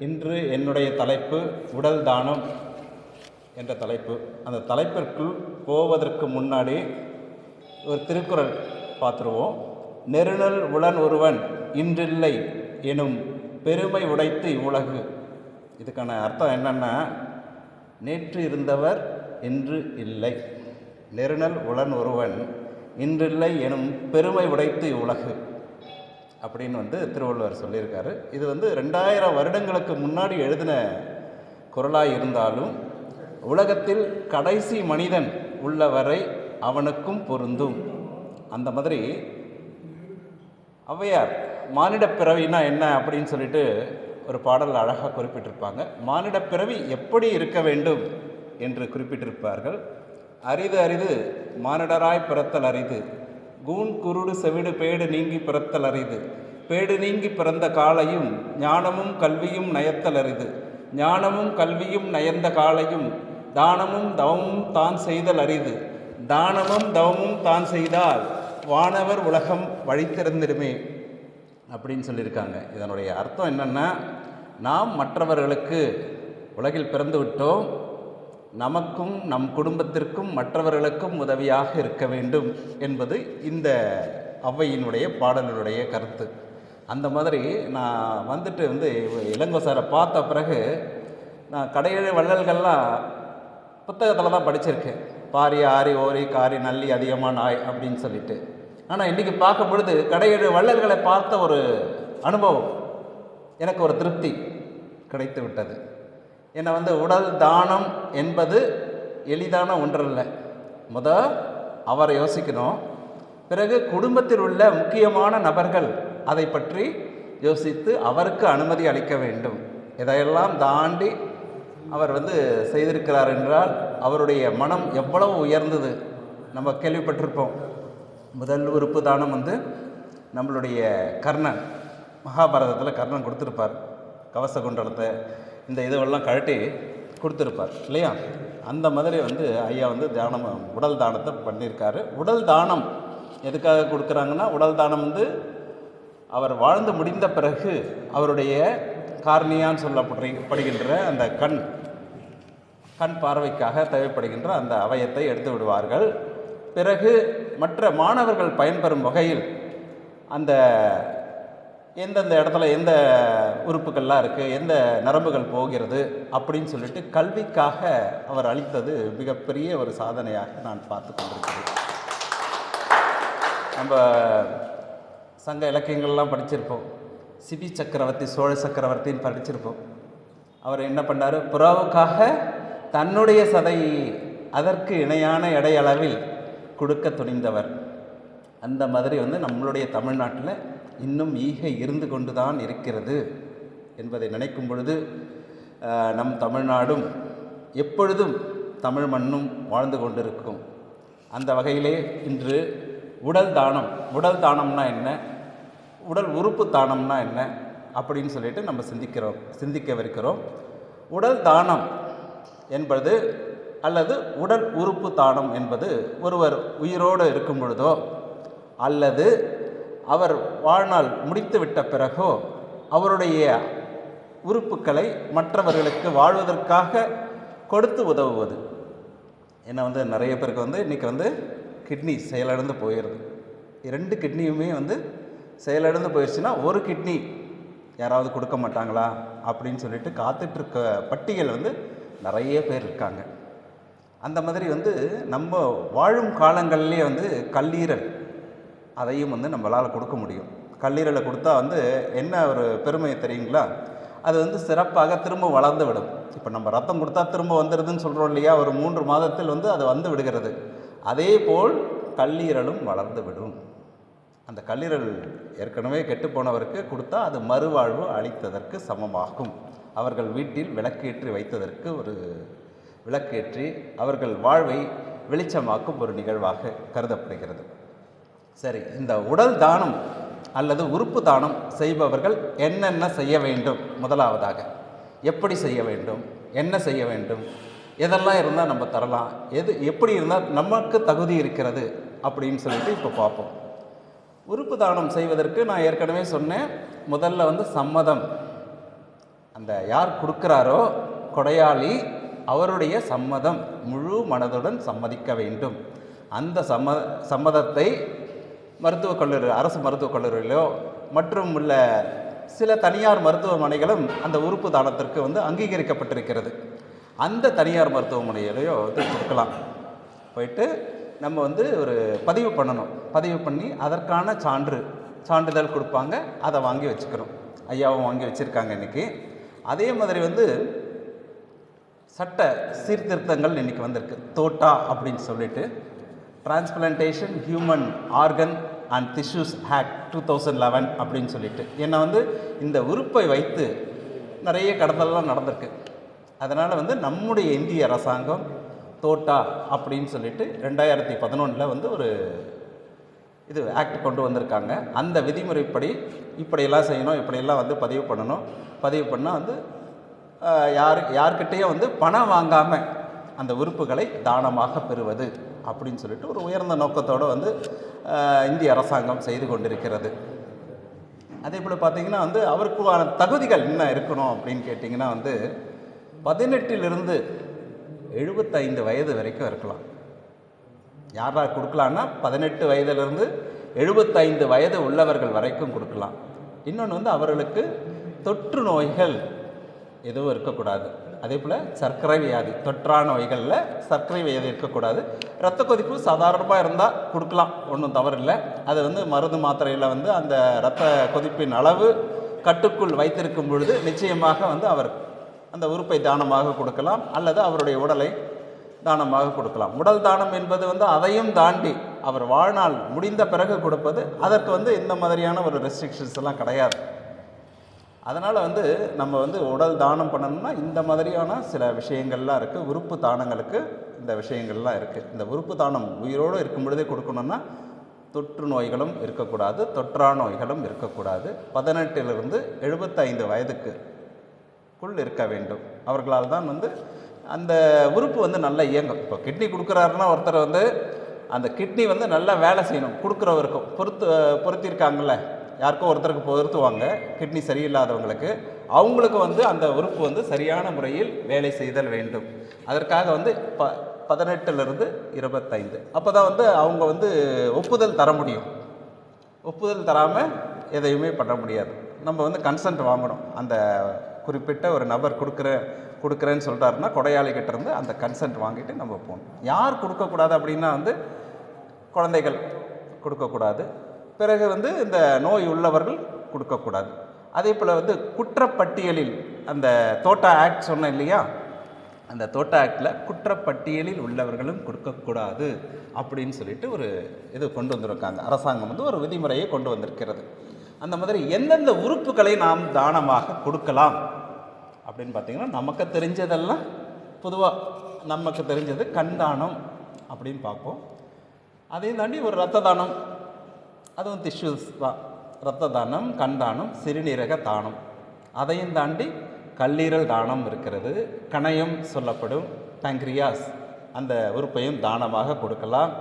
இன்று என்னுடைய தலைப்பு உடல் தானம் என்ற தலைப்பு. அந்த தலைப்பிற்குள் போவதற்கு முன்னாடி ஒரு திருக்குறள் பார்த்துருவோம். நெருநல் உளன் ஒருவன் இன்றில்லை எனும் பெருமை உடைத்து இவ்வுலகு. இதுக்கான அர்த்தம் என்னன்னா நேற்று இருந்தவர் இன்று இல்லை. நெருநல் உளன் ஒருவன் இன்றில்லை எனும் பெருமை உடைத்து இவ்வுலகு. அப்படின்னு வந்து திருவள்ளுவர் சொல்லியிருக்காரு. இது வந்து ரெண்டாயிரம் வருடங்களுக்கு முன்னாடி எழுதின குரலாக இருந்தாலும் உலகத்தில் கடைசி மனிதன் உள்ளவரை அவனுக்கும் பொருந்தும். அந்த மாதிரி ஔவையார் மானிடப் பிறவினா என்ன அப்படின்னு சொல்லிட்டு ஒரு பாடல் அழகாக குறிப்பிட்டிருப்பாங்க. மானிடப் பிறவி எப்படி இருக்க வேண்டும் என்று குறிப்பிட்டிருப்பார்கள். அரிது அரிது மானிடராய் பிறத்தல் அரிது. கூன் குருடு செவிடு பேடு நீங்கி பிறத்தல் அரிது பேடு நீங்கி பிறந்த காலையும் ஞானமும் கல்வியும் நயத்தல் அரிது ஞானமும் கல்வியும் நயந்த காலையும் தானமும் தவமும் தான் செய்தல் அரிது தானமும் தவமும் தான் செய்தால் வானவர் உலகம் வழித்திறந்திருமே அப்படின்னு சொல்லியிருக்காங்க. இதனுடைய அர்த்தம் என்னென்னா நாம் மற்றவர்களுக்கு உலகில் பிறந்து விட்டோம் நமக்கும் நம் குடும்பத்திற்கும் மற்றவர்களுக்கும் உதவியாக இருக்க வேண்டும் என்பது இந்த ஔவையினுடைய பாடலுடைய கருத்து. அந்த மாதிரி நான் வந்துட்டு வந்து இளங்கோ சாரை பார்த்த பிறகு நான் கடையிழ வள்ளல்கள்லாம் புத்தகத்தில் தான் படிச்சிருக்கேன். பாரி ஆரி ஓரி காரி நல்லி அதிகமான நாய் அப்படின்னு சொல்லிட்டு. ஆனால் இன்றைக்கி பார்க்கும் பொழுது கடையேழு வள்ளல்களை பார்த்த ஒரு அனுபவம் எனக்கு ஒரு திருப்தி கிடைத்து விட்டது. என்னை வந்து உடல் தானம் என்பது எளிதான ஒன்றல்ல. முத அவரை யோசிக்கணும். பிறகு குடும்பத்தில் உள்ள முக்கியமான நபர்கள் அதை பற்றி யோசித்து அவருக்கு அனுமதி அளிக்க வேண்டும். இதையெல்லாம் தாண்டி அவர் வந்து செய்திருக்கிறார் என்றால் அவருடைய மனம் எவ்வளவு உயர்ந்தது நம்ம கேள்விப்பட்டிருப்போம். முதல் உறுப்பு தானம் வந்து நம்மளுடைய கர்ணன் மகாபாரதத்தில் கர்ணன் கொடுத்துருப்பார். கவச குண்டலத்தை இந்த இதுவெல்லாம் கழட்டி கொடுத்துருப்பார் இல்லையா? அந்த மாதிரி வந்து ஐயா வந்து தானம் உடல் தானத்தை பண்ணியிருக்காரு. உடல் தானம் எதுக்காக கொடுக்குறாங்கன்னா உடல் தானம் வந்து அவர் வாழ்ந்து முடிந்த பிறகு அவருடைய கார்னியான்னு சொல்லப்படுகின்ற அந்த கண் கண் பார்வைக்காக தேவைப்படுகின்ற அந்த அவயத்தை எடுத்து விடுவார்கள். பிறகு மற்ற மாணவர்கள் பயன்பெறும் வகையில் அந்த எந்தெந்த இடத்துல எந்த உறுப்புகள்லாம் இருக்குது எந்த நரம்புகள் போகிறது அப்படின்னு சொல்லிட்டு கல்விக்காக அவர் அளித்தது மிகப்பெரிய ஒரு சாதனையாக நான் பார்த்து கொண்டிருக்கிறேன். நம்ம சங்க இலக்கியங்கள்லாம் படிச்சிருப்போம். சிபி சக்கரவர்த்தி சோழ சக்கரவர்த்தின்னு படிச்சிருப்போம். அவர் என்ன பண்ணார்? புறாவுக்காக தன்னுடைய சதை அதற்கு இணையான எடையளவில் கொடுக்க துணிந்தவர். அந்த மாதிரி வந்து நம்மளுடைய தமிழ்நாட்டில் இன்னும் ஈகை இருந்து கொண்டு தான் இருக்கிறது. என்பதை நினைக்கும் பொழுது நம் தமிழ்நாடும் எப்பொழுதும் தமிழ் மண்ணும் வாழ்ந்து கொண்டிருக்கும். அந்த வகையிலே இன்று உடல் தானம் உடல் தானம்னா என்ன? உடல் உறுப்பு தானம்னா என்ன? அப்படின்னு சொல்லிட்டு நம்ம சிந்திக்கிறோம் சிந்திக்கவிருக்கிறோம். உடல் தானம் என்பது அல்லது உடல் உறுப்பு தானம் என்பது ஒருவர் உயிரோடு இருக்கும் பொழுதோ அல்லது அவர் வாழ்நாள் முடித்து விட்ட பிறகோ அவருடைய உறுப்புக்களை மற்றவர்களுக்கு வாழ்வதற்காக கொடுத்து உதவுவது. ஏன்னா வந்து நிறைய பேருக்கு வந்து இன்றைக்கி வந்து கிட்னி செயலிழந்து போயிடுது ரெண்டு கிட்னியுமே வந்து செயலிழந்து போயிடுச்சுன்னா ஒரு கிட்னி யாராவது கொடுக்க மாட்டாங்களா அப்படின்னு சொல்லிட்டு காத்துட்ருக்க பட்டியல் வந்து நிறைய பேர் இருக்காங்க. அந்த மாதிரி வந்து நம்ம வாழும் காலங்கள்லேயே வந்து கல்லீரல் அதையும் வந்து நம்மளால் கொடுக்க முடியும். கல்லீரலை கொடுத்தா வந்து என்ன ஒரு பெருமை தெரியுங்களா? அது வந்து சிறப்பாக திரும்ப வளர்ந்து விடும். இப்போ நம்ம ரத்தம் கொடுத்தா திரும்ப வந்துடுதுன்னு சொல்கிறோம் இல்லையா? ஒரு மூன்று மாதத்தில் வந்து அது வந்து விடுகிறது. அதே போல் கல்லீரலும் வளர்ந்து விடும். அந்த கல்லீரல் ஏற்கனவே கெட்டுப்போனவருக்கு கொடுத்தா அது மறுவாழ்வு அளித்ததற்கு சமமாகும். அவர்கள் வீட்டில் விளக்கேற்றி வைத்ததற்கு ஒரு விளக்கேற்றி அவர்கள் வாழ்வை வெளிச்சமாக்கும் ஒரு நிகழ்வாக கருதப்படுகிறது. சரி இந்த உடல் தானம் அல்லது உறுப்பு தானம் செய்பவர்கள் என்னென்ன செய்ய வேண்டும்? முதலாவதாக எப்படி செய்ய வேண்டும்? என்ன செய்ய வேண்டும்? எதெல்லாம் இருந்தால் நம்ம தரலாம்? எது எப்படி இருந்தால் நமக்கு தகுதி இருக்கிறது? அப்படின்னு சொல்லிட்டு இப்போ பார்ப்போம். உறுப்பு தானம் செய்வதற்கு நான் ஏற்கனவே சொன்னேன். முதல்ல வந்து சம்மதம். அந்த யார் கொடுக்குறாரோ கொடையாளி அவருடைய சம்மதம் முழு மனதுடன் சம்மதிக்க வேண்டும். அந்த சம்ம சம்மதத்தை மருத்துவக் கல்லூரி அரசு மருத்துவக் கல்லூரியிலோ மற்றும் உள்ள சில தனியார் மருத்துவமனைகளும் அந்த உறுப்பு தானத்திற்கு வந்து அங்கீகரிக்கப்பட்டிருக்கிறது. அந்த தனியார் மருத்துவமனையிலையோ வந்து கொடுக்கலாம் போயிட்டு நம்ம வந்து ஒரு பதிவு பண்ணணும். பதிவு பண்ணி அதற்கான சான்று சான்றிதழ் கொடுப்பாங்க. அதை வாங்கி வச்சுக்கிறோம். ஐயாவும் வாங்கி வச்சுருக்காங்க இன்றைக்கி அதே மாதிரி வந்து சட்ட சீர்திருத்தங்கள் இன்றைக்கி வந்திருக்கு. தோட்டா அப்படின்னு சொல்லிட்டு transplantation human organ and tissues act two thousand eleven அப்படின்னு சொல்லிட்டு. என்னை வந்து இந்த உறுப்பை வைத்து நிறைய கடத்தல்லாம் நடந்திருக்கு. அதனால் வந்து நம்முடைய இந்திய அரசாங்கம் தோட்டா அப்படின்னு சொல்லிட்டு ரெண்டாயிரத்தி பதினொன்றில் வந்து ஒரு இது ஆக்ட் கொண்டு வந்திருக்காங்க. அந்த விதிமுறைப்படி இப்படியெல்லாம் செய்யணும் இப்படியெல்லாம் வந்து பதிவு பண்ணணும். பதிவு பண்ணால் வந்து யார் யார்கிட்டேயும் வந்து பணம் வாங்காமல் அந்த உறுப்புகளை தானமாக பெறுவது. அப்படின்னு சொல்லிட்டு ஒரு உயர்ந்த நோக்கத்தோடு வந்து இந்திய அரசாங்கம் செய்து கொண்டிருக்கிறது. அதே போல் பார்த்தீங்கன்னா வந்து அவருக்குமான தகுதிகள் என்ன இருக்கணும் அப்படின்னு கேட்டிங்கன்னா வந்து பதினெட்டிலிருந்து எழுபத்தைந்து வயது வரைக்கும் இருக்கலாம். யார் கொடுக்கலான்னா பதினெட்டு வயதிலிருந்து எழுபத்தைந்து வயது உள்ளவர்கள் வரைக்கும் கொடுக்கலாம். இன்னொன்று வந்து அவர்களுக்கு தொற்று நோய்கள் எதுவும் இருக்கக்கூடாது. அதே போல் சர்க்கரை வியாதி தொற்றா நோய்களில் சர்க்கரை வியாதி இருக்கக்கூடாது. இரத்த கொதிப்பு சாதாரணமாக இருந்தால் கொடுக்கலாம் ஒன்றும் தவறில்லை. அது வந்து மருந்து மாத்திரையில் வந்து அந்த இரத்த கொதிப்பின் அளவு கட்டுக்குள் வைத்திருக்கும் பொழுது நிச்சயமாக வந்து அவர் அந்த உறுப்பை தானமாக கொடுக்கலாம் அல்லது அவருடைய உடலை தானமாக கொடுக்கலாம். உடல் தானம் என்பது வந்து அதையும் தாண்டி அவர் வாழ்நாள் முடிந்த பிறகு கொடுப்பது அதற்கு வந்து இந்த மாதிரியான ஒரு ரெஸ்ட்ரிக்ஷன்ஸ் எல்லாம் கிடையாது. அதனால் வந்து நம்ம வந்து உடல் தானம் பண்ணணும்னா இந்த மாதிரியான சில விஷயங்கள்லாம் இருக்குது உறுப்பு தானங்களுக்கு இந்த விஷயங்கள்லாம் இருக்குது இந்த உறுப்பு தானம் உயிரோடு இருக்கும் பொழுதே கொடுக்கணும்னா தொற்று நோய்களும் இருக்கக்கூடாது தொற்றா நோய்களும் இருக்கக்கூடாது. பதினெட்டிலிருந்து எழுபத்தைந்து வயதுக்கு குள் இருக்க வேண்டும். அவர்களால் தான் வந்து அந்த உறுப்பு வந்து நல்லா இயங்கும். இப்போ கிட்னி கொடுக்குறாருன்னா ஒருத்தர் வந்து அந்த கிட்னி வந்து நல்லா வேலை செய்யணும். கொடுக்குறவருக்கும் பொறுத்து பொருத்திருக்காங்கல்ல. யாருக்கோ ஒருத்தருக்கு பொருத்துவாங்க கிட்னி சரியில்லாதவங்களுக்கு. அவங்களுக்கு வந்து அந்த உறுப்பு வந்து சரியான முறையில் வேலை செய்தல் வேண்டும். அதற்காக வந்து ப பதினெட்டுலேருந்து இருபத்தைந்து. அப்போ தான் வந்து அவங்க வந்து ஒப்புதல் தர முடியும். ஒப்புதல் தராமல் எதையுமே பண்ண முடியாது. நம்ம வந்து கன்சன்ட் வாங்கணும். அந்த குறிப்பிட்ட ஒரு நபர் கொடுக்குற கொடுக்குறேன்னு சொல்கிறாருன்னா கொடையாளிகிட்ட இருந்து அந்த கன்சன்ட் வாங்கிட்டு நம்ம போகணும். யார் கொடுக்கக்கூடாது அப்படின்னா வந்து குழந்தைகள் கொடுக்கக்கூடாது. பிறகு வந்து இந்த நோய் உள்ளவர்கள் கொடுக்கக்கூடாது. அதே போல் வந்து குற்றப்பட்டியலில் அந்த தோட்டா ஆக்ட் சொன்னேன் இல்லையா? அந்த தோட்டா ஆக்டில் குற்றப்பட்டியலில் உள்ளவர்களும் கொடுக்கக்கூடாது அப்படின்னு சொல்லிட்டு ஒரு இது கொண்டு வந்திருக்காங்க. அரசாங்கம் வந்து ஒரு விதிமுறையை கொண்டு வந்திருக்கிறது. அந்த மாதிரி எந்தெந்த உறுப்புகளை நாம் தானமாக கொடுக்கலாம் அப்படின்னு பார்த்தீங்கன்னா நமக்கு தெரிஞ்சதெல்லாம் பொதுவாக நமக்கு தெரிஞ்சது கண் தானம் அப்படின்னு பார்ப்போம். அதையும் தாண்டி ஒரு ரத்த தானம் அதுவும் திஷ்யூஸ் தான் ரத்த தானம் கண் தானம் சிறுநீரக தானம். அதையும் தாண்டி கல்லீரல் தானம் இருக்கிறது. கணையம் சொல்லப்படும். pancreas அந்த உறுப்பையும் தானமாக கொடுக்கலாம்.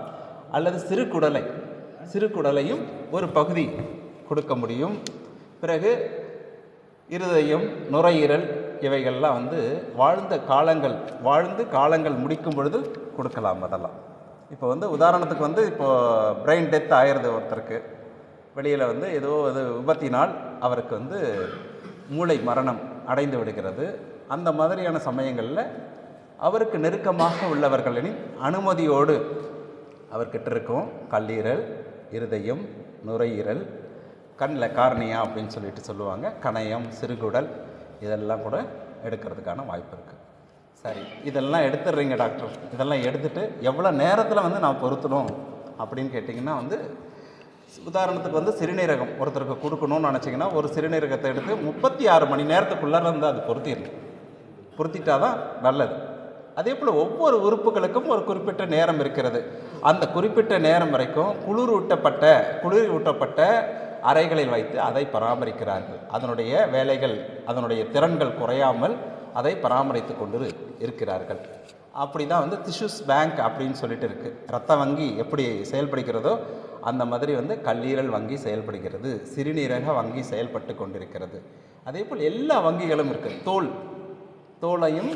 அல்லது சிறு குடலை சிறு குடலையும் ஒரு பகுதி கொடுக்க முடியும். பிறகு இருதயம் நுரையீரல் இவைகள்லாம் வந்து வாழ்ந்த காலங்கள் வாழ்ந்து காலங்கள் முடிக்கும் பொழுது கொடுக்கலாம் அதெல்லாம். இப்போ வந்து உதாரணத்துக்கு வந்து இப்போது பிரெயின் டெத் ஆயிடுது ஒருத்தருக்கு. வெளியில் வந்து ஏதோ இது விபத்தினால் அவருக்கு வந்து மூளை மரணம் அடைந்து விடுகிறது. அந்த மாதிரியான சமயங்களில் அவருக்கு நெருக்கமாக உள்ளவர்களின் அனுமதியோடு அவர்கிட்ட இருக்கும் கல்லீரல் இருதயம் நுரையீரல் கண்ணில் கார்னியா அப்படின்னு சொல்லிட்டு சொல்லுவாங்க. கணையம் சிறுகுடல் இதெல்லாம் கூட எடுக்கிறதுக்கான வாய்ப்பு இருக்குது சரி இதெல்லாம் எடுத்துடுறீங்க டாக்டர் இதெல்லாம் எடுத்துகிட்டு எவ்வளோ நேரத்தில் வந்து நான் பொருத்தணும் அப்படின்னு கேட்டிங்கன்னா வந்து உதாரணத்துக்கு வந்து சிறுநீரகம் ஒருத்தருக்கு கொடுக்கணும்னு நினச்சிங்கன்னா ஒரு சிறுநீரகத்தை எடுத்து முப்பத்தி ஆறு மணி நேரத்துக்குள்ளே வந்து அது பொருத்திடணும். பொருத்திட்டா தான் நல்லது. அதே போல் ஒவ்வொரு உறுப்புகளுக்கும் ஒரு குறிப்பிட்ட நேரம் இருக்கிறது. அந்த குறிப்பிட்ட நேரம் வரைக்கும் குளிர் ஊட்டப்பட்ட குளிர் ஊட்டப்பட்ட அறைகளில் வைத்து அதை பராமரிக்கிறார்கள். அதனுடைய வேலைகள் அதனுடைய திறன்கள் குறையாமல் அதை பராமரித்து கொண்டு இருக்கிறார்கள். அப்படி தான் வந்து திஷுஸ் பேங்க் அப்படின்னு சொல்லிட்டு இருக்குது ரத்த வங்கி எப்படி செயல்படுகிறதோ அந்த மாதிரி வந்து கல்லீரல் வங்கி செயல்படுகிறது. சிறுநீரக வங்கி செயல்பட்டு கொண்டிருக்கிறது. அதே போல் எல்லா வங்கிகளும் இருக்குது தோல் தோலையும்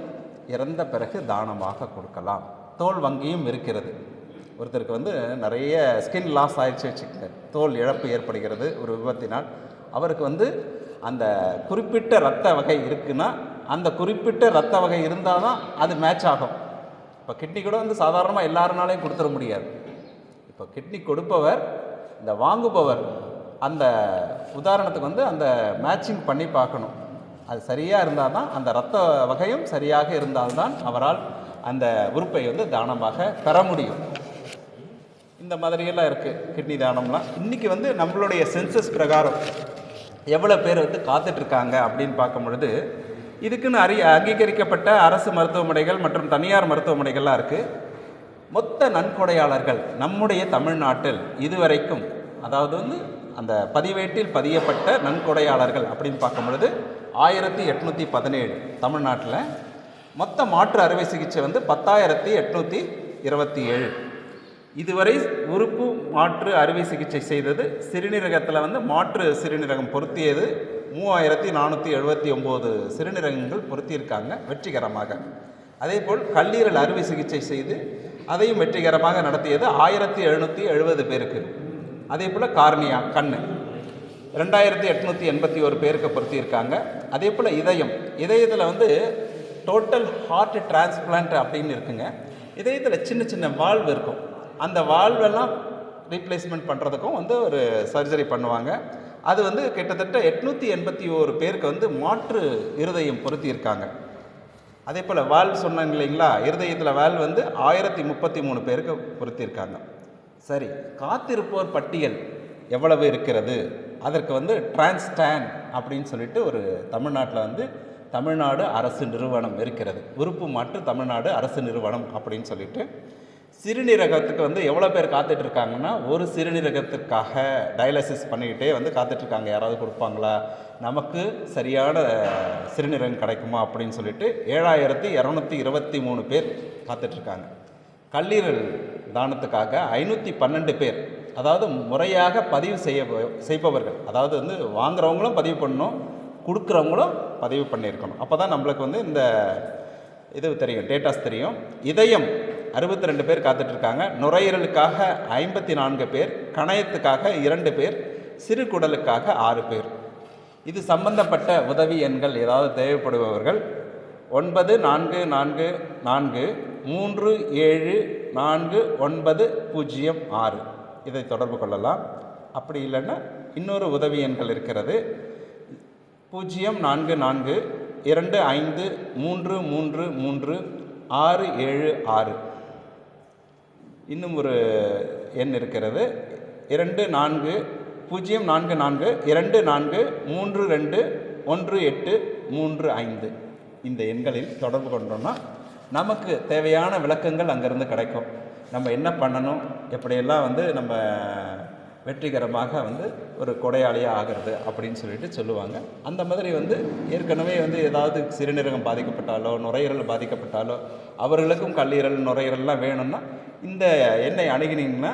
இறந்த பிறகு தானமாக கொடுக்கலாம். தோல் வங்கியும் இருக்கிறது. ஒருத்தருக்கு வந்து நிறைய ஸ்கின் லாஸ் ஆயிடுச்சு வச்சுக்கோங்க. தோல் இழப்பு ஏற்படுகிறது ஒரு விபத்தினால். அவருக்கு வந்து அந்த குறிப்பிட்ட இரத்த வகை இருக்குன்னா அந்த குறிப்பிட்ட ரத்த வகை இருந்தால் தான் அது மேட்ச் ஆகும். இப்போ கிட்னி கூட வந்து சாதாரணமாக எல்லாருனாலையும் கொடுத்துட முடியாது. இப்போ கிட்னி கொடுப்பவர் இந்த வாங்குபவர் அந்த உதாரணத்துக்கு வந்து அந்த மேட்சிங் பண்ணி பார்க்கணும். அது சரியாக இருந்தால் தான் அந்த ரத்த வகையும் சரியாக இருந்தால்தான் அவரால் அந்த உறுப்பை வந்து தானமாக பெற முடியும். இந்த மாதிரியெல்லாம் இருக்குது கிட்னி தானம்லாம். இன்றைக்கி வந்து நம்மளுடைய சென்சஸ் பிரகாரம் எவ்வளோ பேர் வந்து காத்துட்ருக்காங்க அப்படின்னு பார்க்கும் பொழுது இதுக்குன்னு அறி அங்கீகரிக்கப்பட்ட அரசு மருத்துவமனைகள் மற்றும் தனியார் மருத்துவமனைகள்லாம் இருக்குது மொத்த நன்கொடையாளர்கள் நம்முடைய தமிழ்நாட்டில் இதுவரைக்கும் அதாவது வந்து அந்த பதிவேட்டில் பதியப்பட்ட நன்கொடையாளர்கள் அப்படின்னு பார்க்கும் பொழுது ஆயிரத்தி எட்நூற்றி பதினேழு தமிழ்நாட்டில் மொத்த மாற்று அறுவை சிகிச்சை வந்து பத்தாயிரத்தி எட்நூற்றி இருபத்தி ஏழு இதுவரை உறுப்பு மாற்று அறுவை சிகிச்சை செய்தது சிறுநீரகத்தில் வந்து மாற்று சிறுநீரகம் பொருத்தியது மூவாயிரத்தி நானூற்றி எழுபத்தி ஒம்பது சிறுநீரகங்கள் பொருத்தியிருக்காங்க வெற்றிகரமாக. அதேபோல் கல்லீரல் அறுவை சிகிச்சை செய்து அதையும் வெற்றிகரமாக நடத்தியது ஆயிரத்தி எழுநூற்றி எழுபது பேருக்கு. அதே போல் கார்னியா கண் ரெண்டாயிரத்தி எட்நூற்றி எண்பத்தி ஒரு பேருக்கு பொருத்தியிருக்காங்க. அதே போல் இதயம். இதயத்தில் வந்து டோட்டல் ஹார்ட் டிரான்ஸ்பிளான்ட் அப்படின்னு இருக்குங்க. இதயத்தில் சின்ன சின்ன வால்வு இருக்கும். அந்த வால்வெல்லாம் ரீப்ளேஸ்மெண்ட் பண்ணுறதுக்கும் வந்து ஒரு சர்ஜரி பண்ணுவாங்க. அது வந்து கிட்டத்தட்ட எட்நூற்றி எண்பத்தி ஓரு பேருக்கு வந்து மாற்று இருதயம் பொருத்தியிருக்காங்க. அதே போல் வால் சொன்னாங்க இல்லைங்களா? இருதயத்தில் வால் வந்து ஆயிரத்தி முப்பத்தி மூணு பேருக்கு பொருத்தியிருக்காங்க. சரி காத்திருப்போர் பட்டியல் எவ்வளவு இருக்கிறது? அதற்கு வந்து டிரான்ஸ்டான் அப்படின்னு சொல்லிட்டு ஒரு தமிழ்நாட்டில் வந்து தமிழ்நாடு அரசு நிறுவனம் இருக்கிறது. உறுப்பு மாற்று தமிழ்நாடு அரசு நிறுவனம் அப்படின்னு சொல்லிட்டு சிறுநீரகத்துக்கு வந்து எவ்வளோ பேர் காத்துட்டு இருக்காங்கன்னா ஒரு சிறுநீரகத்துக்காக டயாலிசிஸ் பண்ணிக்கிட்டே வந்து காத்துட்ருக்காங்க. யாராவது கொடுப்பாங்களா? நமக்கு சரியான சிறுநீரகம் கிடைக்குமா அப்படின்னு சொல்லிட்டு ஏழாயிரத்தி இரநூத்தி இருபத்தி மூணு பேர் காத்துட்ருக்காங்க. கல்லீரல் தானத்துக்காக ஐநூற்றி பன்னெண்டு பேர் அதாவது முறையாக பதிவு செய்ய செய்பவர்கள் அதாவது வந்து வாங்குறவங்களும் பதிவு பண்ணணும் கொடுக்குறவங்களும் பதிவு பண்ணியிருக்கணும். அப்போ தான் நம்மளுக்கு வந்து இந்த இது தெரியும் டேட்டாஸ் தெரியும். இதயம் அறுபத்தி ரெண்டு பேர் காத்துட்ருக்காங்க. நுரையீரலுக்காக ஐம்பத்தி நான்கு பேர் கணையத்துக்காக இரண்டு பேர் சிறு குடலுக்காக ஆறு பேர். இது சம்பந்தப்பட்ட உதவி எண்கள் ஏதாவது தேவைப்படுபவர்கள் ஒன்பது நான்கு நான்கு நான்கு மூன்று ஏழு நான்கு ஒன்பது பூஜ்ஜியம் ஆறு. இதை தொடர்பு கொள்ளலாம். அப்படி இல்லைன்னா இன்னொரு உதவி எண்கள் இருக்கிறது. பூஜ்ஜியம் நான்கு நான்கு இரண்டு ஐந்து மூன்று மூன்று மூன்று ஆறு ஏழு ஆறு. இன்னும் ஒரு எண் இருக்கிறது. இரண்டு நான்கு பூஜ்ஜியம் நான்கு நான்கு இரண்டு நான்கு மூன்று ரெண்டு ஒன்று எட்டு மூன்று ஐந்து. இந்த எண்களில் தொடர்பு கொண்டோம்னா நமக்கு தேவையான விளக்கங்கள் அங்கேருந்து கிடைக்கும். நம்ம என்ன பண்ணணும்? எப்படியெல்லாம் வந்து நம்ம வெற்றிகரமாக வந்து ஒரு கொடையாளியாக ஆகிறது அப்படின்னு சொல்லிட்டு சொல்லுவாங்க. அந்த மாதிரி வந்து ஏற்கனவே வந்து ஏதாவது சிறுநீரகம் பாதிக்கப்பட்டாலோ நுரையீரல் பாதிக்கப்பட்டாலோ அவர்களுக்கும் கல்லீரல் நுரையீரல்லாம் வேணும்னா இந்த எண்ணெய் அணுகினீங்கன்னா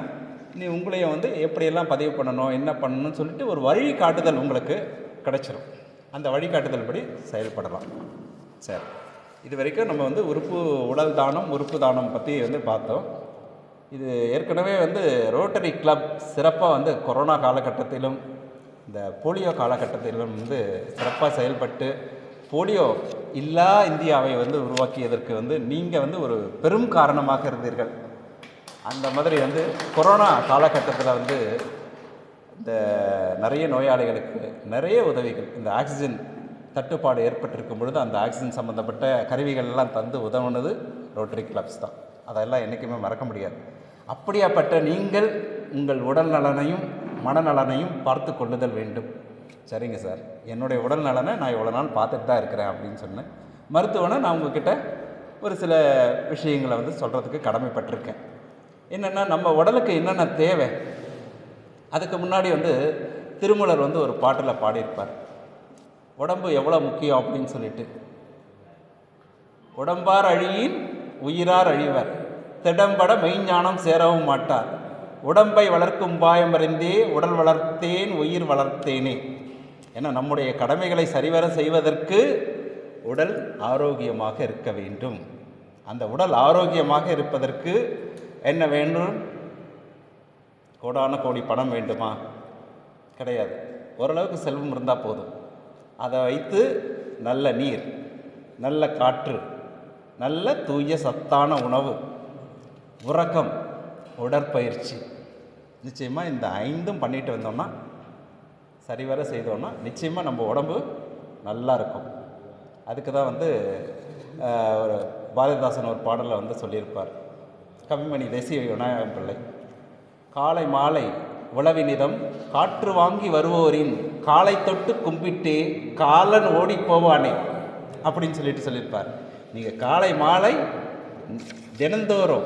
நீ உங்களையும் வந்து எப்படியெல்லாம் பதிவு பண்ணணும் என்ன பண்ணணும்னு சொல்லிட்டு ஒரு வழிகாட்டுதல் உங்களுக்கு கிடச்சிரும். அந்த வழிகாட்டுதல் படி செயல்படலாம். சரி. இது வரைக்கும் நம்ம வந்து உறுப்பு உடல் தானம் உறுப்பு தானம் பற்றி வந்து பார்த்தோம். இது ஏற்கனவே வந்து ரோட்டரி கிளப் சிறப்பாக வந்து கொரோனா காலகட்டத்திலும் இந்த போலியோ காலகட்டத்திலும் வந்து சிறப்பாக செயல்பட்டு போலியோ இல்லா இந்தியாவை வந்து உருவாக்கியதற்கு வந்து நீங்கள் வந்து ஒரு பெரும் காரணமாக இருந்தீர்கள். அந்த மாதிரி வந்து கொரோனா காலகட்டத்தில் வந்து இந்த நிறைய நோயாளிகளுக்கு நிறைய உதவிகள் இந்த ஆக்சிஜன் தட்டுப்பாடு ஏற்பட்டிருக்கும் பொழுது அந்த ஆக்சிஜன் சம்மந்தப்பட்ட கருவிகள் எல்லாம் தந்து உதவுனது ரோட்டரி கிளப்ஸ் தான். அதெல்லாம் என்றைக்குமே மறக்க முடியாது. அப்படியாப்பட்ட நீங்கள் உங்கள் உடல் நலனையும் மனநலனையும் பார்த்து கொள்ளுதல் வேண்டும். சரிங்க சார். என்னுடைய உடல் நலனை நான் இவ்வளோ நாள் பார்த்துட்டு தான் இருக்கிறேன் அப்படின்னு சொன்னேன். மருத்துவனை நான் உங்ககிட்ட ஒரு சில விஷயங்களை வந்து சொல்கிறதுக்கு கடமைப்பட்டிருக்கேன். என்னென்னா நம்ம உடலுக்கு என்னென்ன தேவை? அதுக்கு முன்னாடி வந்து திருமலர் வந்து ஒரு பாட்டில் பாடியிருப்பார். உடம்பு எவ்வளோ முக்கியம் அப்படின்னு சொல்லிட்டு. உடம்பார் அழியின் உயிரார் அழிவர். திடம்பட மெய்ஞானம் சேரவும் மாட்டார். உடம்பை வளர்க்கும் பாயம் அறிந்தே உடல் வளர்த்தேன் உயிர் வளர்த்தேனே. ஏன்னா நம்முடைய கடமைகளை சரிவர செய்வதற்கு உடல் ஆரோக்கியமாக இருக்க வேண்டும். அந்த உடல் ஆரோக்கியமாக இருப்பதற்கு என்ன வேண்டும்? கோடான கோடி பணம் வேண்டுமா? கிடையாது. ஓரளவுக்கு செல்வம் இருந்தால் போதும். அதை வைத்து நல்ல நீர் நல்ல காற்று நல்ல தூய சத்தான உணவு உறக்கம் உடற்பயிற்சி. நிச்சயமாக இந்த ஐந்தும் பண்ணிட்டு வந்தோம்னா சரிவர செய்தோம்னா நிச்சயமாக நம்ம உடம்பு நல்லா இருக்கும். அதுக்கு தான் வந்து ஒரு பாரதிதாசன் ஒரு பாடலில் வந்து சொல்லியிருப்பார். கவிமணி தேசிய விநாயகம் பிள்ளை. காலை மாலை உளவினிதம் காற்று வாங்கி வருவோரின் காலை தொட்டு கும்பிட்டு காலன் ஓடி போவானே அப்படின்னு சொல்லிட்டு சொல்லியிருப்பார். நீங்கள் காலை மாலை தினந்தோறும்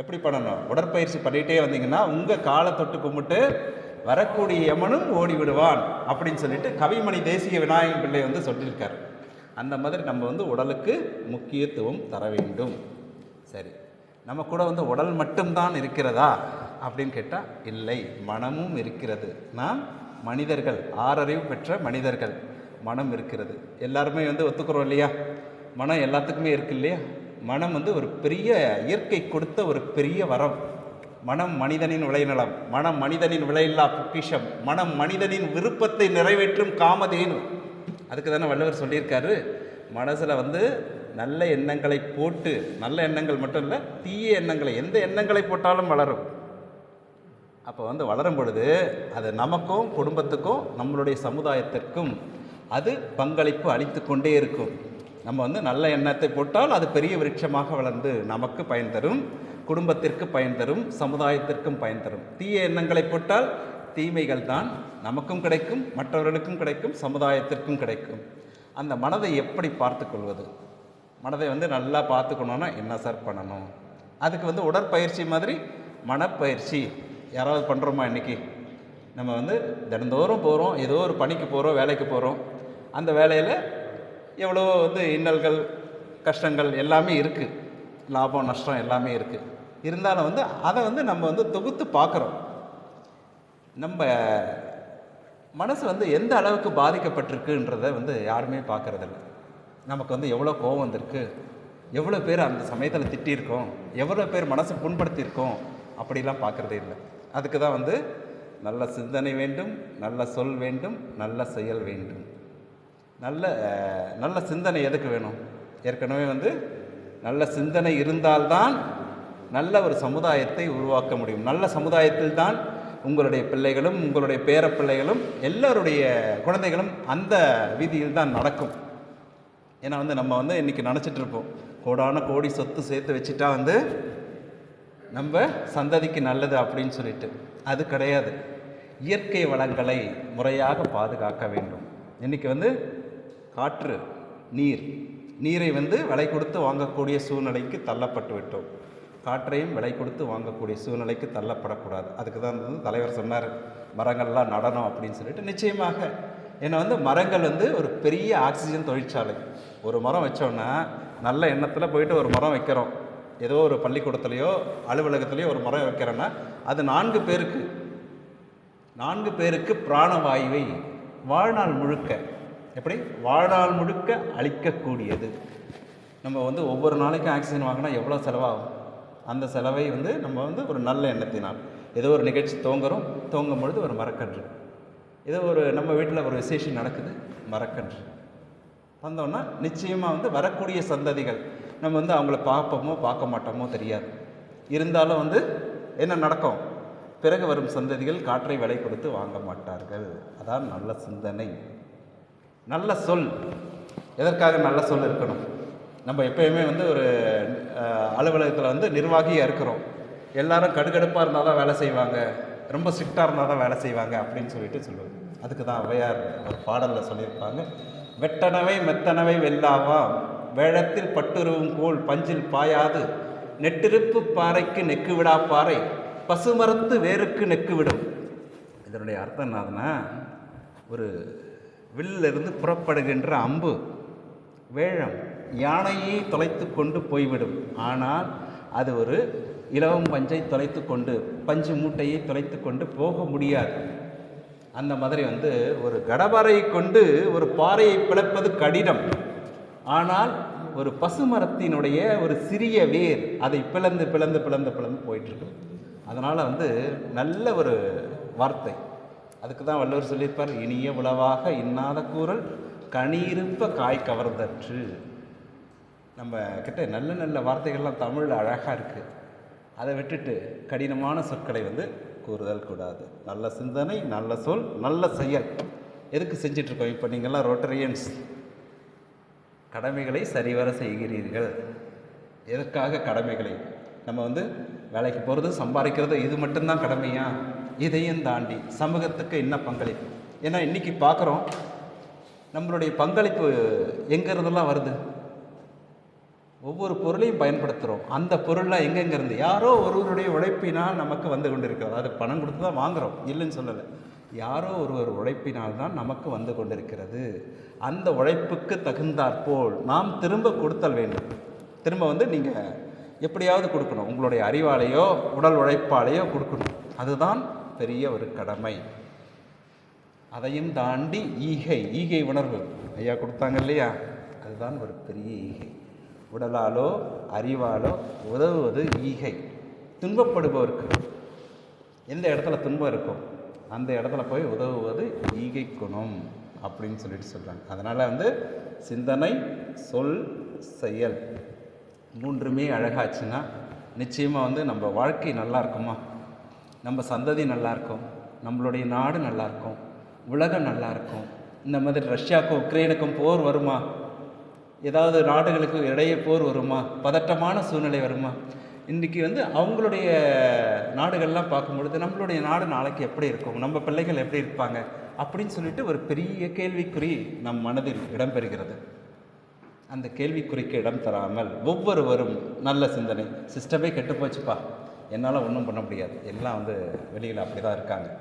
எப்படி பண்ணணும்? உடற்பயிற்சி பண்ணிகிட்டே வந்தீங்கன்னா உங்கள் காலை தொட்டு கும்பிட்டு வரக்கூடிய யமனும் ஓடி விடுவான் அப்படின்னு சொல்லிட்டு கவிமணி தேசிய விநாயகன் பிள்ளை வந்து சொல்லியிருக்கார். அந்த மாதிரி நம்ம வந்து உடலுக்கு முக்கியத்துவம் தர வேண்டும். சரி. நம்ம கூட வந்து உடல் மட்டும்தான் இருக்கிறதா அப்படின்னு கேட்டால் இல்லை மனமும் இருக்கிறது. நாம் மனிதர்கள் ஆறறிவு பெற்ற மனிதர்கள் மனம் இருக்கிறது. எல்லாருமே வந்து ஒத்துக்கிறோம் இல்லையா? மனம் எல்லாத்துக்குமே இருக்கு இல்லையா? மனம் வந்து ஒரு பெரிய இயற்கை கொடுத்த ஒரு பெரிய வரம். மனம் மனிதனின் விளைநலம் மனம் மனிதனின் விளையில்லா பொக்கிஷம் மனம் மனிதனின் விருப்பத்தை நிறைவேற்றும் காமதேனு. அதுக்கு தானே வள்ளுவர் சொல்லியிருக்காரு மனசில் வந்து நல்ல எண்ணங்களை போட்டு நல்ல எண்ணங்கள் மட்டும் இல்லை தீய எண்ணங்களை எந்த எண்ணங்களை போட்டாலும் வளரும். அப்போ வந்து வளரும் பொழுது அது நமக்கும் குடும்பத்துக்கும் நம்மளுடைய சமுதாயத்திற்கும் அது பங்களிப்பு அளித்து கொண்டே இருக்கும். நம்ம வந்து நல்ல எண்ணத்தை போட்டால் அது பெரிய விருட்சமாக வளர்ந்து நமக்கு பயன் தரும் குடும்பத்திற்கு பயன் தரும் சமுதாயத்திற்கும் பயன் தரும். தீய எண்ணங்களை போட்டால் தீமைகள் தான் நமக்கும் கிடைக்கும் மற்றவர்களுக்கும் கிடைக்கும் சமுதாயத்திற்கும் கிடைக்கும். அந்த மனதை எப்படி பார்த்து கொள்வது? மனதை வந்து நல்லா பார்த்துக்கணுன்னா என்ன சார் பண்ணணும்? அதுக்கு வந்து உடற்பயிற்சி மாதிரி மனப்பயிற்சி. யாராவது பண்ணுறோமா இன்றைக்கி நம்ம வந்து தினந்தோறும் போகிறோம் ஏதோ ஒரு பணிக்கு போகிறோம் வேலைக்கு போகிறோம் அந்த வேலையில் எவ்வளோ வந்து இன்னல்கள் கஷ்டங்கள் எல்லாமே இருக்குது லாபம் நஷ்டம் எல்லாமே இருக்குது இருந்தாலும் வந்து அதை வந்து நம்ம வந்து தொகுத்து பார்க்குறோம். நம்ம மனசு வந்து எந்த அளவுக்கு பாதிக்கப்பட்டிருக்குன்றத வந்து யாருமே பார்க்கறதில்ல. நமக்கு வந்து எவ்வளோ கோவம் வந்திருக்கு? எவ்வளோ பேர் அந்த சமயத்தில் திட்டியிருக்கோம்? எவ்வளோ பேர் மனசை புண்படுத்தியிருக்கோம்? அப்படிலாம் பார்க்குறதே இல்லை. அதுக்கு தான் வந்து நல்ல சிந்தனை வேண்டும் நல்ல சொல் வேண்டும் நல்ல செயல் வேண்டும். நல்ல நல்ல சிந்தனை எதுக்கு வேணும்? ஏற்கனவே வந்து நல்ல சிந்தனை இருந்தால்தான் நல்ல ஒரு சமுதாயத்தை உருவாக்க முடியும். நல்ல சமுதாயத்தில் தான் உங்களுடைய பிள்ளைகளும் உங்களுடைய பேர பிள்ளைகளும் எல்லோருடைய குழந்தைகளும் அந்த வீதியில் தான் நடக்கும். ஏன்னா வந்து நம்ம வந்து இன்றைக்கி நினச்சிட்டு இருப்போம் கோடான கோடி சொத்து சேர்த்து வச்சுட்டா வந்து நம்ம சந்ததிக்கு நல்லது அப்படின்னு சொல்லிட்டு. அது கிடையாது. இயற்கை வளங்களை முறையாக பாதுகாக்க வேண்டும். இன்றைக்கி வந்து காற்று நீர் நீரை வந்து விலை கொடுத்து வாங்கக்கூடிய சூழ்நிலைக்கு தள்ளப்பட்டு விட்டோம். காற்றையும் விலை கொடுத்து வாங்கக்கூடிய சூழ்நிலைக்கு தள்ளப்படக்கூடாது. அதுக்கு தான் வந்து தலைவர் சொன்னார் மரங்கள்லாம் நடனம் அப்படின்னு சொல்லிட்டு. நிச்சயமாக ஏன்னா வந்து மரங்கள் வந்து ஒரு பெரிய ஆக்சிஜன் தொழிற்சாலை. ஒரு மரம் வச்சோன்னா நல்ல எண்ணத்தில் போயிட்டு ஒரு மரம் வைக்கிறோம். ஏதோ ஒரு பள்ளிக்கூடத்துலையோ அலுவலகத்துலையோ ஒரு மரம் வைக்கிறோன்னா அது நான்கு பேருக்கு நான்கு பேருக்கு பிராணவாயுவை வாழ்நாள் முழுக்க எப்படி? வாழ்நாள் முழுக்க அளிக்கக்கூடியது. நம்ம வந்து ஒவ்வொரு நாளைக்கும் ஆக்சிஜன் வாங்கினா எவ்வளோ செலவாகும்? அந்த செலவை வந்து நம்ம வந்து ஒரு நல்ல எண்ணத்தினால். ஏதோ ஒரு நிகழ்ச்சி தோங்குறோம் தோங்கும் பொழுது ஒரு மரக்கன்று. ஏதோ ஒரு நம்ம வீட்டில் ஒரு விசேஷம் நடக்குது மரக்கன்று. வந்தோன்னா நிச்சயமாக வந்து வரக்கூடிய சந்ததிகள் நம்ம வந்து அவங்கள பார்ப்போமோ பார்க்க மாட்டோமோ தெரியாது. இருந்தாலும் வந்து என்ன நடக்கும்? பிறகு வரும் சந்ததிகள் காற்றை விலை கொடுத்து வாங்க மாட்டார்கள். அதான் நல்ல சிந்தனை. நல்ல சொல். எதற்காக நல்ல சொல் இருக்கணும்? நம்ம எப்பயுமே வந்து ஒரு அலுவலகத்தில் வந்து நிர்வாகியாக இருக்கிறோம். எல்லாரும் கடுகடுப்பாக இருந்தால் தான் வேலை செய்வாங்க. ரொம்ப ஸ்ட்ரிக்டாக இருந்தால் தான் வேலை செய்வாங்க அப்படின்னு சொல்லிட்டு சொல்லுவாங்க அதுக்கு தான் அவையார் ஒரு பாடலில் சொல்லியிருப்பாங்க. வெட்டனவை மெத்தனவை வெல்லாவா? வேழத்தில் பட்டுருவும் கோல் பஞ்சில் பாயாது. நெட்டிருப்பு பாறைக்கு நெக்கு விடா பாறை பசுமரத்து வேருக்கு நெக்கு விடும். இதனுடைய அர்த்தம் என்னதுன்னா ஒரு வில்லிருந்து புறப்படுகின்ற அம்பு வேழம் யானையை தொலைத்து கொண்டு போய்விடும். ஆனால் அது ஒரு இலவம் பஞ்சை தொலைத்து கொண்டு பஞ்சு மூட்டையை தொலைத்து கொண்டு போக முடியாது. அந்த மாதிரி வந்து ஒரு கடபாரை கொண்டு ஒரு பாறையை பிளப்பது கடினம். ஆனால் ஒரு பசுமரத்தினுடைய ஒரு சிறிய வேர் அதை பிளந்து பிளந்து பிளந்து பிளந்து போயிட்டுருக்கு. அதனால் வந்து நல்ல ஒரு வார்த்தை. அதுக்கு தான் வள்ளுவர் சொல்லியிருப்பார் இனிய உளவாக இன்னாத கூறல் கனியிருப்ப காய் கவர்ந்தற்று. நம்ம கிட்ட நல்ல நல்ல வார்த்தைகள்லாம் தமிழில் அழகாக இருக்குது அதை விட்டுட்டு கடினமான சொற்களை வந்து கூறுதல் கூடாது. நல்ல சிந்தனை நல்ல சொல் நல்ல செயல். எதுக்கு செஞ்சிட்ருக்கோம்? இப்போ நீங்கள்லாம் ரோட்டரியன்ஸ் கடமைகளை சரிவர செய்கிறீர்கள். எதற்காக கடமைகளை? நம்ம வந்து வேலைக்கு போகிறது சம்பாதிக்கிறது இது மட்டும்தான் கடமையா? இதையும் தாண்டி சமூகத்துக்கு என்ன பங்களிப்பு? ஏன்னா இன்றைக்கி பார்க்குறோம் நம்மளுடைய பங்களிப்பு எங்கிறதெல்லாம் வருது? ஒவ்வொரு பொருளையும் பயன்படுத்துகிறோம் அந்த பொருள்லாம் எங்கெங்கேருந்து யாரோ ஒருவருடைய உழைப்பினால் நமக்கு வந்து கொண்டிருக்கிறது. அது பணம் கொடுத்து தான் வாங்குகிறோம் இல்லைன்னு சொல்லலை. யாரோ ஒருவர் உழைப்பினால் தான் நமக்கு வந்து கொண்டிருக்கிறது. அந்த உழைப்புக்கு தகுந்தாற்போல் நாம் திரும்ப கொடுத்தல் வேண்டும். திரும்ப வந்து நீங்கள் எப்படியாவது கொடுக்கணும். உங்களுடைய அறிவாலேயோ உடல் உழைப்பாலேயோ கொடுக்கணும். அதுதான் பெரிய ஒரு கடமை. அதையும் தாண்டி ஈகை ஈகை உணர்வு. ஐயா கொடுத்தாங்க இல்லையா? அதுதான் ஒரு பெரிய ஈகை. உடலாலோ அறிவாலோ உதவுவது ஈகை. துன்பப்படுபவருக்கு எந்த இடத்துல துன்பம் இருக்கும் அந்த இடத்துல போய் உதவுவது ஈகை குணம் அப்படின்னு சொல்லிட்டு சொல்கிறாங்க அதனால் வந்து சிந்தனை சொல் செயல் மூன்றுமே அழகாச்சுன்னா நிச்சயமாக வந்து நம்ம வாழ்க்கை நல்லா இருக்குமா? நம்ம சந்ததி நல்லாயிருக்கும் நம்மளுடைய நாடு நல்லாயிருக்கும் உலகம் நல்லாயிருக்கும் இந்த மாதிரி ரஷ்யாவுக்கும் உக்ரைனுக்கும் போர் வருமா? ஏதாவது நாடுகளுக்கு இடையே போர் வருமா? பதட்டமான சூழ்நிலை வருமா? இன்றைக்கி வந்து அவங்களுடைய நாடுகள்லாம் பார்க்கும்பொழுது நம்மளுடைய நாடு நாளைக்கு எப்படி இருக்கும்? நம்ம பிள்ளைகள் எப்படி இருப்பாங்க? அப்படின்னு சொல்லிட்டு ஒரு பெரிய கேள்விக்குறி நம் மனதில் இடம்பெறுகிறது. அந்த கேள்விக்குறிக்கு இடம் தராமல் ஒவ்வொருவரும் நல்ல சிந்தனை. சிஸ்டமே கெட்டு போச்சுப்பா. என்னால் ஒன்றும் பண்ண முடியாது. எல்லாம் வந்து வெளியில் அப்படி தான் இருக்காங்க.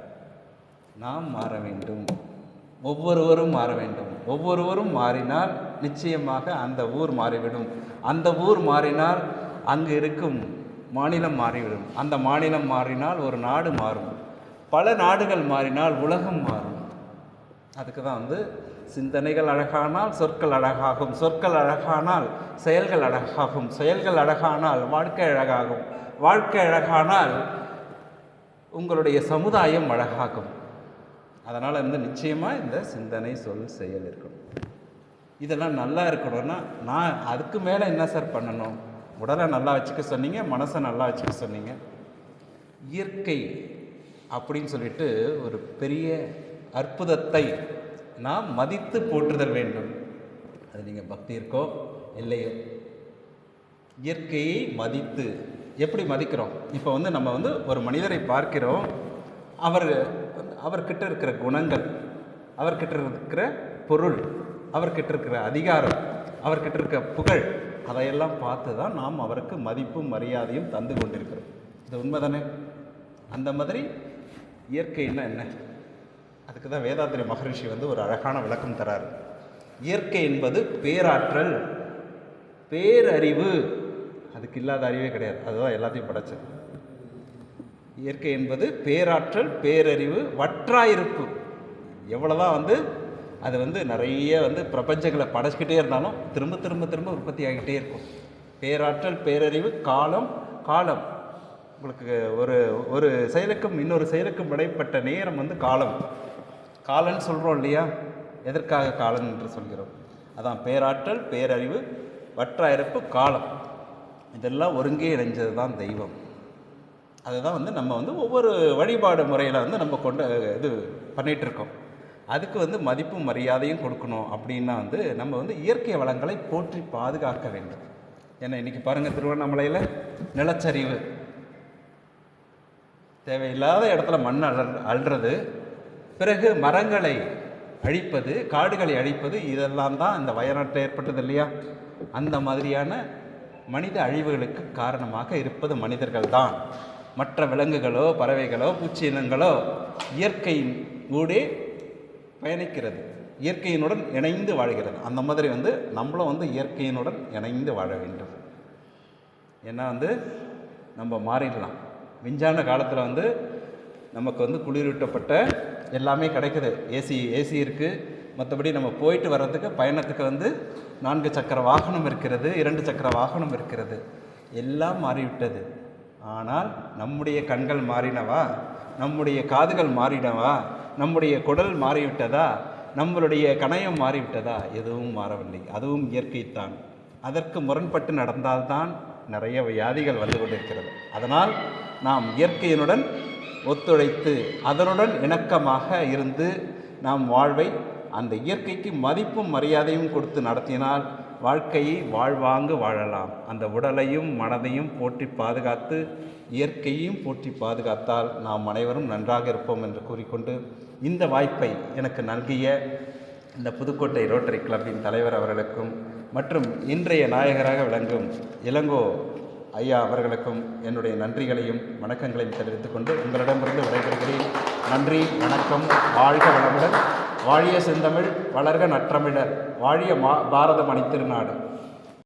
நாம் மாற வேண்டும். ஒவ்வொருவரும் மாற வேண்டும். ஒவ்வொருவரும் மாறினால் நிச்சயமாக அந்த ஊர் மாறிவிடும். அந்த ஊர் மாறினால் அங்கு இருக்கும் மாநிலம் மாறிவிடும். அந்த மாநிலம் மாறினால் ஒரு நாடு மாறும். பல நாடுகள் மாறினால் உலகம் மாறும். அதுக்கு தான் வந்து சிந்தனைகள் அழகானால் சொற்கள் அழகாகும். சொற்கள் அழகானால் செயல்கள் அழகாகும். செயல்கள் அழகானால் வாழ்க்கை அழகாகும். வாழ்க்கை அழகானால் உங்களுடைய சமுதாயம் அழகாகும். அதனால் வந்து நிச்சயமாக இந்த சிந்தனை சொல் செயல் இருக்கணும். இதெல்லாம் நல்லா இருக்கணும்னா நான் அதுக்கு மேலே என்ன சார் பண்ணணும்? உடலை நல்லா வச்சுக்க சொன்னீங்க மனசை நல்லா வச்சுக்க சொன்னீங்க. இயற்கை அப்படின்னு சொல்லிட்டு ஒரு பெரிய அற்புதத்தை நாம் மதித்து போற்றுதல் வேண்டும். அது நீங்கள் பக்தி இருக்கோ இல்லையோ. இயற்கையை மதித்து. எப்படி மதிக்கிறோம்? இப்போ வந்து நம்ம வந்து ஒரு மனிதரை பார்க்கிறோம். அவர் அவர்கிட்ட இருக்கிற குணங்கள் அவர்கிட்ட இருக்கிற பொருள் அவர்கிட்ட இருக்கிற அதிகாரம் அவர்கிட்ட இருக்கிற புகழ் அதையெல்லாம் பார்த்து தான் நாம் அவருக்கு மதிப்பும் மரியாதையும் தந்து கொண்டிருக்கிறோம். இது உண்மைதானே? அந்த மாதிரி இயற்கைன்னா என்ன? அதுக்கு தான் வேதாத்திரி மகரிஷி வந்து ஒரு அழகான விளக்கம் தராரு. இயற்கை என்பது பேராற்றல் பேரறிவு. அதுக்கு இல்லாத அறிவே கிடையாது. அதுதான் எல்லாத்தையும் படைச்சது. இயற்கை என்பது பேராற்றல் பேரறிவு வற்றாயிருப்பு. எவ்வளோதான் வந்து அது வந்து நிறைய வந்து பிரபஞ்சங்களை படைச்சிக்கிட்டே இருந்தாலும் திரும்ப திரும்ப திரும்ப உற்பத்தி ஆகிக்கிட்டே இருக்கும். பேராற்றல் பேரறிவு காலம் காலம். உங்களுக்கு ஒரு ஒரு செயலுக்கும் இன்னொரு செயலுக்கும் இடைப்பட்ட நேரம் வந்து காலம். காலன்னு சொல்கிறோம் இல்லையா? எதற்காக காலம் என்று சொல்கிறோம்? அதான் பேராற்றல் பேரறிவு வற்றாயிருப்பு காலம். இதெல்லாம் ஒருங்கே இணைஞ்சது தான் தெய்வம். அதுதான் வந்து நம்ம வந்து ஒவ்வொரு வழிபாடு முறையில் வந்து நம்ம கொண்டு இது பண்ணிகிட்டு இருக்கோம் அதுக்கு வந்து மதிப்பும் மரியாதையும் கொடுக்கணும் அப்படின்னா வந்து நம்ம வந்து இயற்கை வளங்களை போற்றி பாதுகாக்க வேண்டும். ஏன்னா இன்றைக்கி பாருங்கள் திருவண்ணாமலையில் நிலச்சரிவு. தேவையில்லாத இடத்துல மண் அழ அள்ளுறது பிறகு மரங்களை அழிப்பது காடுகளை அழிப்பது இதெல்லாம் தான் இந்த வயநாட்டில் ஏற்பட்டது இல்லையா? அந்த மாதிரியான மனித அழிவுகளுக்கு காரணமாக இருப்பது மனிதர்கள் தான். மற்ற விலங்குகளோ பறவைகளோ பூச்சி இனங்களோ இயற்கையின் ஊடே பயணிக்கிறது. இயற்கையினுடன் இணைந்து வாழ்கிறது. அந்த மாதிரி வந்து நம்மளும் வந்து இயற்கையினுடன் இணைந்து வாழ வேண்டும். ஏன்னா வந்து நம்ம மாறிடலாம். விஞ்ஞான காலத்தில் வந்து நமக்கு வந்து குளிரூட்டப்பட்ட எல்லாமே கிடைக்குது. ஏசி ஏசி இருக்குது மற்றபடி நம்ம போயிட்டு வர்றதுக்கு பயணத்துக்கு வந்து நான்கு சக்கர வாகனம் இருக்கிறது இரண்டு சக்கர வாகனம் இருக்கிறது. எல்லாம் மாறிவிட்டது. ஆனால் நம்முடைய கண்கள் மாறினவா? நம்முடைய காதுகள் மாறினவா? நம்முடைய குடல் மாறிவிட்டதா? நம்மளுடைய கணையம் மாறிவிட்டதா? எதுவும் மாறவில்லை. அதுவும் இயற்கைத்தான். அதற்கு முரண்பட்டு நடந்தால்தான் நிறைய வியாதிகள் வந்து கொண்டிருக்கிறது. அதனால் நாம் இயற்கையினுடன் ஒத்துழைத்து அதனுடன் இணக்கமாக இருந்து நாம் வாழ்வை அந்த இயற்கைக்கு மதிப்பும் மரியாதையும் கொடுத்து நடத்தினால் வாழ்க்கையை வாழ்வாங்கு வாழலாம். அந்த உடலையும் மனதையும் போற்றி பாதுகாத்து இயற்கையையும் போற்றி பாதுகாத்தால் நாம் அனைவரும் நன்றாக இருப்போம் என்று கூறிக்கொண்டு இந்த வாய்ப்பை எனக்கு நல்கிய இந்த புதுக்கோட்டை ரோட்டரி கிளப்பின் தலைவர் அவர்களுக்கும் மற்றும் இன்றைய நாயகராக விளங்கும் இளங்கோ ஐயா அவர்களுக்கும் என்னுடைய நன்றிகளையும் வணக்கங்களையும் தெரிவித்துக்கொண்டு உங்களிடமிருந்து விடைபெறுகிறேன். நன்றி வணக்கம் வாழ்க வளமுடன். வாழிய செந்தமிழ் வளர்க நற்றமிழர் வாழிய மா பாரத மணித்திருநாடு